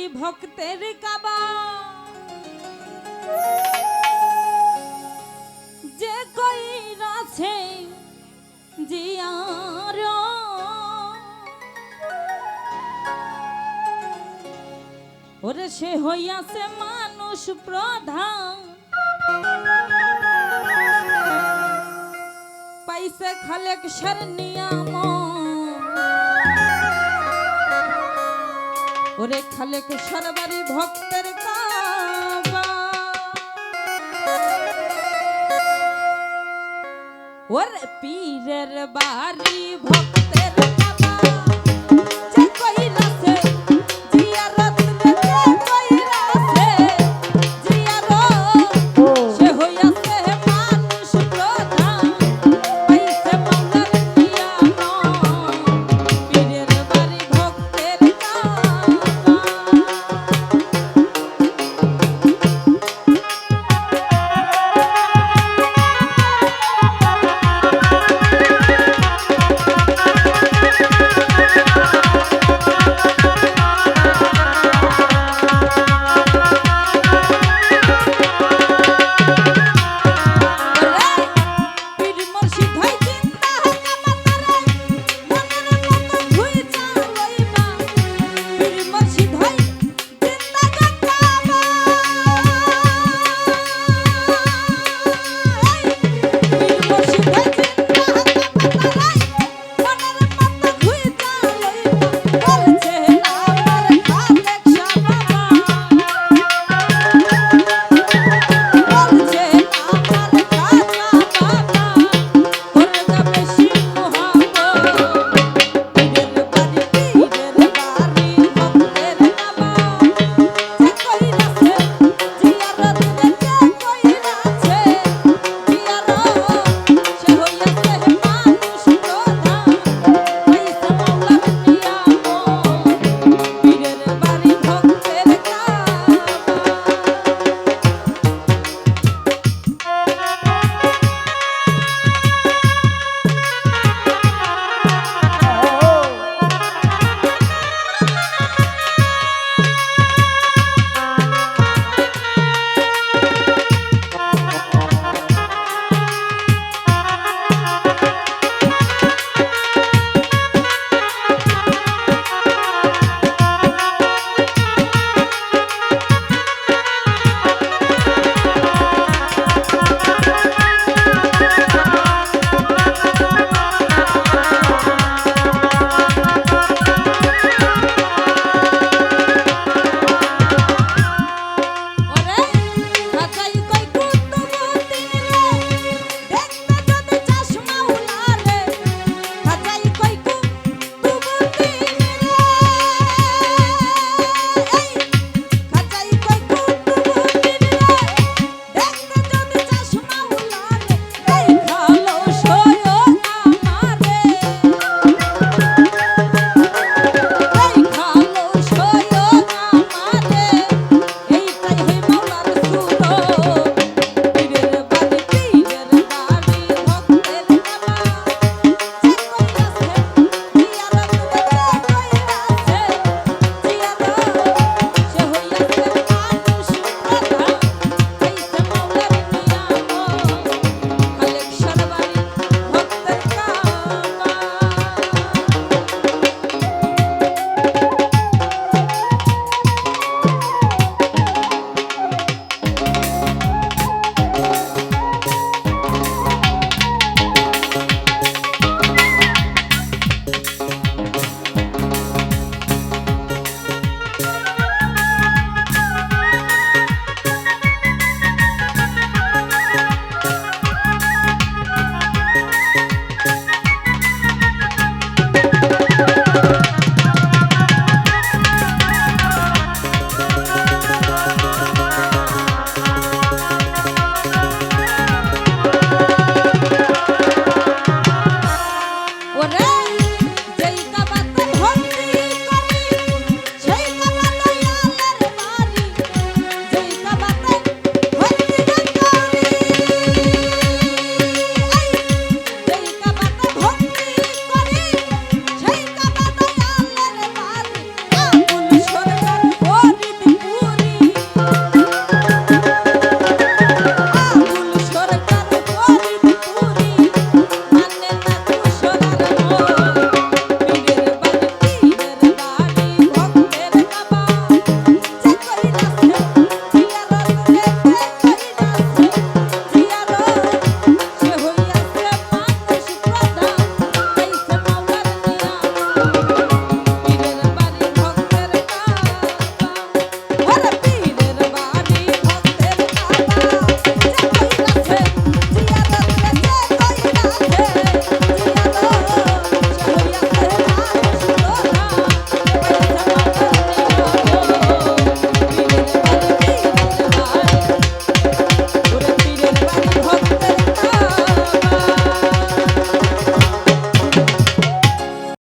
বাড়ি ভক্তের কাবা। যে কইরাছে জিয়ার। ওরে সে হইয়াছে মানুষ প্রধান। পাইছে খালেক সার নিয়াম ওরে খালেক সরবারি ভক্তের ওর পীরের বাড়ি ভক্ত